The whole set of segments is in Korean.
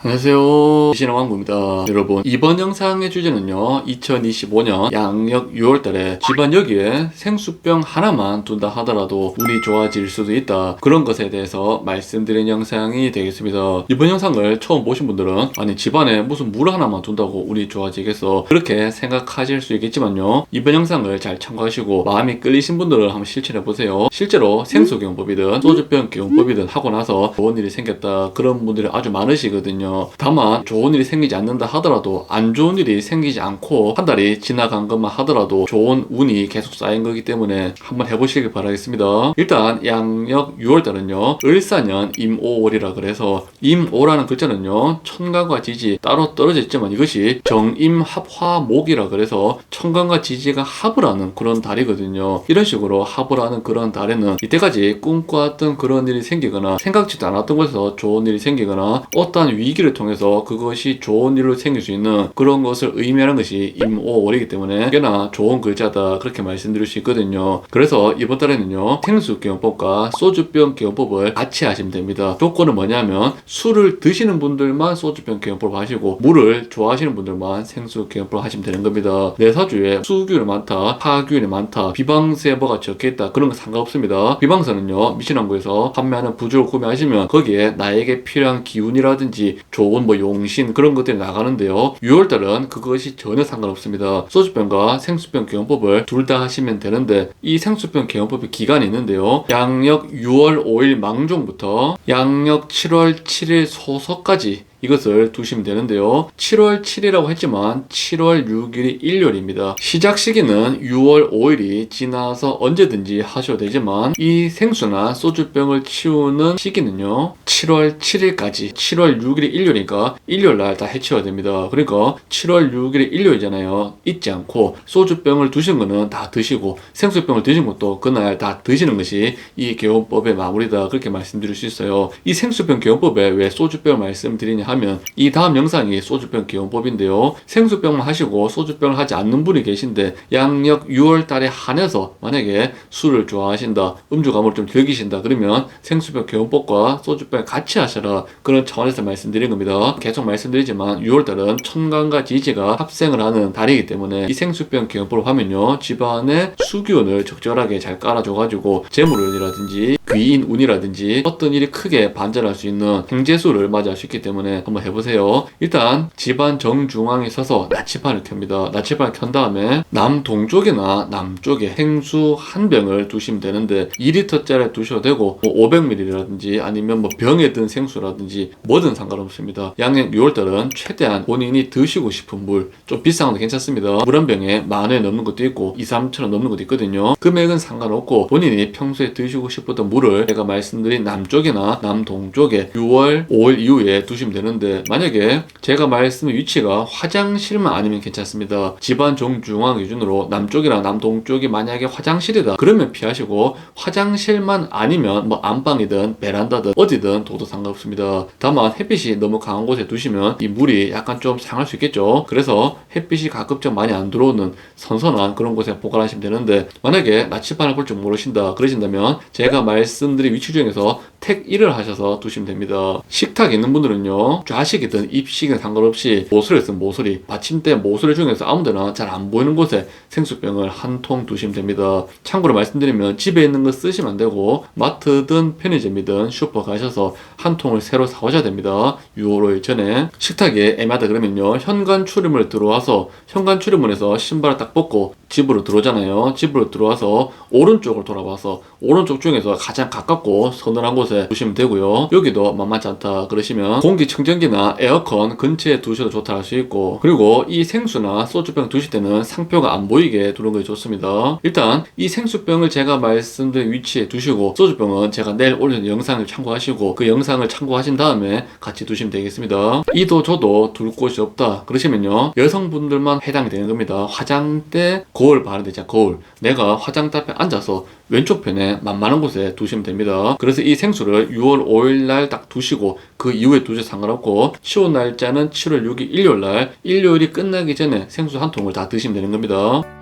안녕하세요. 신영왕구입니다. 여러분, 이번 영상의 주제는요, 2025년 양력 6월달에 집안 여기에 생수병 하나만 둔다 하더라도 운이 좋아질 수도 있다. 그런 것에 대해서 말씀드린 영상이 되겠습니다. 이번 영상을 처음 보신 분들은, 아니, 집안에 무슨 물 하나만 둔다고 운이 좋아지겠어. 그렇게 생각하실 수 있겠지만요, 이번 영상을 잘 참고하시고, 마음이 끌리신 분들은 한번 실천해 보세요. 실제로 생수 경법이든 소주병 경법이든 하고 나서 좋은 일이 생겼다. 그런 분들이 아주 많으시거든요. 다만 좋은 일이 생기지 않는다 하더라도 안 좋은 일이 생기지 않고 한 달이 지나간 것만 하더라도 좋은 운이 계속 쌓인 거기 때문에 한번 해보시길 바라겠습니다. 일단 양력 6월달은요 을사년 임오월이라 그래서 임오라는 글자는요 천간과 지지 따로 떨어져 있지만 이것이 정임합화목이라 그래서 천간과 지지가 합을 하는 그런 달이거든요. 이런 식으로 합을 하는 그런 달에는 이때까지 꿈꿔왔던 그런 일이 생기거나 생각지도 않았던 곳에서 좋은 일이 생기거나 어떠한 위기를 통해서 그 것이 좋은 일로 생길 수 있는 그런 것을 의미하는 것이 임오월이기 때문에 꽤나 좋은 글자다 그렇게 말씀드릴 수 있거든요. 그래서 이번 달에는요 생수기원법과 소주병 기원법을 같이 하시면 됩니다. 조건은 뭐냐면 술을 드시는 분들만 소주병 기원법 하시고 물을 좋아하시는 분들만 생수 기원법 하시면 되는 겁니다. 내 사주에 수균이 많다, 하균이 많다, 비방세버가 적혀 있다 그런 거 상관없습니다. 비방서는요 미신왕구에서 판매하는 부주를 구매하시면 거기에 나에게 필요한 기운이라든지 좋은 뭐 용신 그런 것들이 나가는데요. 6월달은 그것이 전혀 상관없습니다. 소주병과 생수병 개원법을 둘 다 하시면 되는데 이 생수병 개원법의 기간이 있는데요. 양력 6월 5일 망종부터 양력 7월 7일 소서까지 이것을 두시면 되는데요. 7월 7일이라고 했지만 7월 6일이 일요일입니다. 시작 시기는 6월 5일이 지나서 언제든지 하셔도 되지만 이 생수나 소주병을 치우는 시기는요. 7월 7일까지 7월 6일이 일요일이니까 일요일 날 다 해치워야 됩니다. 그러니까 7월 6일이 일요일이잖아요. 잊지 않고 소주병을 두신 거는 다 드시고 생수병을 드신 것도 그날 다 드시는 것이 이 개원법의 마무리다 그렇게 말씀드릴 수 있어요. 이 생수병 개원법에 왜 소주병을 말씀드리냐 하면 이 다음 영상이 소주병 기원법인데요. 생수병만 하시고 소주병을 하지 않는 분이 계신데 양력 6월 달에 한해서 만약에 술을 좋아하신다, 음주감을 좀 즐기신다 그러면 생수병 기원법과 소주병 같이 하셔라 그런 차원에서 말씀드린 겁니다. 계속 말씀드리지만 6월 달은 천간과 지지가 합생을 하는 달이기 때문에 이 생수병 기원법을 하면요 집안에 수기운을 적절하게 잘 깔아줘가지고 재물운이라든지 귀인 운이라든지 어떤 일이 크게 반전할 수 있는 행재수를 맞이할 수 있기 때문에 한번 해보세요. 일단 집안 정중앙에 서서 나치판을 켭니다. 나치판을 켠 다음에 남동쪽이나 남쪽에 생수 한 병을 두시면 되는데 2리터짜리 두셔도 되고 뭐 500ml라든지 아니면 뭐 병에 든 생수라든지 뭐든 상관없습니다. 양력 6월달은 최대한 본인이 드시고 싶은 물 좀 비싼 것도 괜찮습니다. 물 한 병에 만원 넘는 것도 있고 2, 3천 원 넘는 것도 있거든요. 금액은 상관없고 본인이 평소에 드시고 싶었던 물을 제가 말씀드린 남쪽이나 남동쪽에 6월 5일 이후에 두시면 되는데 만약에 제가 말씀드린 위치가 화장실만 아니면 괜찮습니다. 집안 정중앙 기준으로 남쪽이나 남동쪽이 만약에 화장실이다 그러면 피하시고 화장실만 아니면 뭐 안방이든 베란다든 어디든 둬도 상관없습니다. 다만 햇빛이 너무 강한 곳에 두시면 이 물이 약간 좀 상할 수 있겠죠. 그래서 햇빛이 가급적 많이 안 들어오는 선선한 그런 곳에 보관하시면 되는데 만약에 나치판을 볼 줄 모르신다 그러신다면 제가 말 씀드린 위치 중에서 택 1을 하셔서 두시면 됩니다. 식탁 있는 분들은요 좌식이든 입식이든 상관없이 모서리 있으면 모서리 받침대 모서리 중에서 아무 데나 잘 안 보이는 곳에 생수병을 한 통 두시면 됩니다. 참고로 말씀드리면 집에 있는 거 쓰시면 안 되고 마트든 편의점이든 슈퍼 가셔서 한 통을 새로 사오셔야 됩니다. 6월 5일 전에 식탁에 애매하다 그러면요 현관 출입문에 들어와서 현관 출입문에서 신발을 딱 벗고 집으로 들어오잖아요. 집으로 들어와서 오른쪽을 돌아봐서 오른쪽 중에서 가장 가깝고 서늘한 곳에 두시면 되고요. 여기도 만만치 않다 그러시면 공기청정기나 에어컨 근처에 두셔도 좋다 할 수 있고 그리고 이 생수나 소주병 두실 때는 상표가 안 보이게 두는 것이 좋습니다. 일단 이 생수병을 제가 말씀드린 위치에 두시고 소주병은 제가 내일 올리는 영상을 참고하시고 그 영상을 참고하신 다음에 같이 두시면 되겠습니다. 이도 저도 둘 곳이 없다 그러시면요 여성분들만 해당이 되는 겁니다. 화장대 거울 바르는 데 있잖아 거울 내가 화장대 앞에 앉아서 왼쪽 편에 만만한 곳에 두시면 됩니다. 그래서 이 생수 를 6월 5일 날 딱 두시고 그 이후에 두셔도 상관없고 시온 날짜는 7월 6일 일요일 날 일요일이 끝나기 전에 생수 한 통을 다 드시면 되는 겁니다.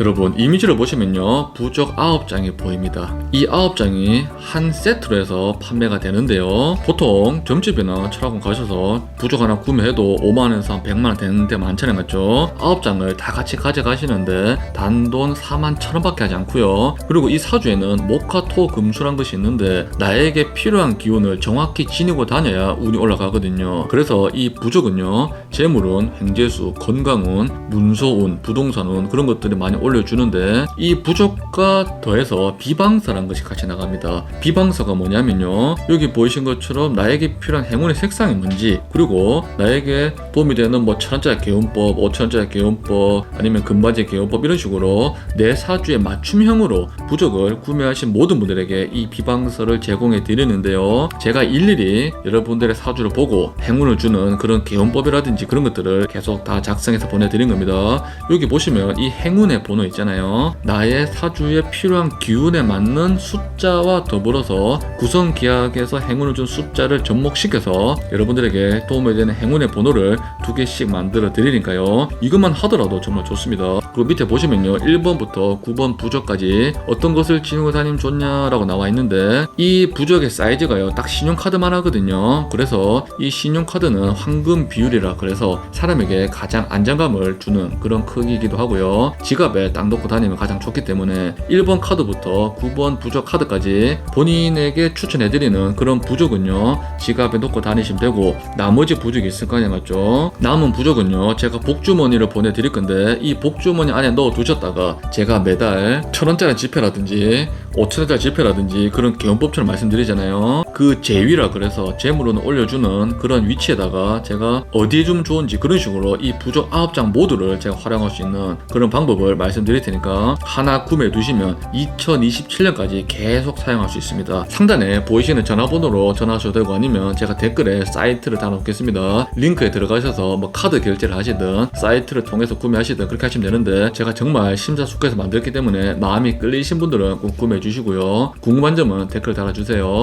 여러분 이미지를 보시면요 부적 9장이 보입니다. 이 9장이 한 세트로 해서 판매가 되는데요. 보통 점집이나 철학원 가셔서 부적 하나 구매해도 5만원에서 한 100만원 되는 데 많잖아요 맞죠? 9장을 다 같이 가져가시는데 단돈 4만 천원밖에 하지 않고요. 그리고 이 사주에는 목화토 금수란 것이 있는데 나에게 필요한 기운을 정확히 지니고 다녀야 운이 올라가거든요. 그래서 이 부적은요 재물운, 행재수, 건강운, 문서운, 부동산운 그런 것들이 많이 올려주는데 이 부적과 더해서 비방사라는 것이 같이 나갑니다. 비방사가 뭐냐면요. 여기 보이신 것처럼 나에게 필요한 행운의 색상이 뭔지 그리고 나에게 도움이 되는 뭐 천원짜리 개운법, 오천원짜리 개운법 아니면 금바지 개운법 이런 식으로 내 사주에 맞춤형으로 부적을 구매하신 모든 분들에게 이 비방사를 제공해 드리는데요. 제가 일일이 여러분들의 사주를 보고 행운을 주는 그런 개운법이라든지 그런 것들을 계속 다 작성해서 보내드린 겁니다. 여기 보시면 이 행운의 번호 있잖아요. 나의 사주에 필요한 기운에 맞는 숫자와 더불어서 구성 기하에서 행운을 준 숫자를 접목시켜서 여러분들에게 도움이 되는 행운의 번호를 두 개씩 만들어 드리니까요. 이것만 하더라도 정말 좋습니다. 그리고 밑에 보시면요. 1번부터 9번 부적까지 어떤 것을 지니고 다니면 좋냐라고 나와 있는데 이 부적의 사이즈가요. 딱 신용카드만 하거든요. 그래서 이 신용카드는 황금 비율이라 그래서 사람에게 가장 안정감을 주는 그런 크기이기도 하고요. 지갑에 딱 넣고 다니면 가장 좋기 때문에 1번 카드부터 9번 부적 카드까지 본인에게 추천해드리는 그런 부적은요. 지갑에 넣고 다니시면 되고 나머지 부적이 있을 거 아니에요 맞죠? 남은 부적은요. 제가 복주머니를 보내드릴 건데 이 복주머니 안에 넣어 두셨다가 제가 매달 천원짜리 지폐라든지 5천원짜리 지폐라든지 그런 개헌법처럼 말씀드리잖아요. 그 제위라 그래서 재물은 올려주는 그런 위치에다가 제가 어디에 주면 좋은지 그런 식으로 이 부적 9장 모두를 제가 활용할 수 있는 그런 방법을 말씀드 릴 테니까 하나 구매해 두시면 2027년까지 계속 사용할 수 있습니다. 상단에 보이시는 전화번호로 전화하셔도 되고 아니면 제가 댓글에 사이트를 다 놓겠습니다. 링크에 들어가셔서 뭐 카드 결제를 하시든 사이트를 통해서 구매하시든 그렇게 하시면 되는데 제가 정말 심사숙고해서 만들었기 때문에 마음이 끌리신 분들은 꼭 구매해 주시고요. 궁금한 점은 댓글 달아주세요.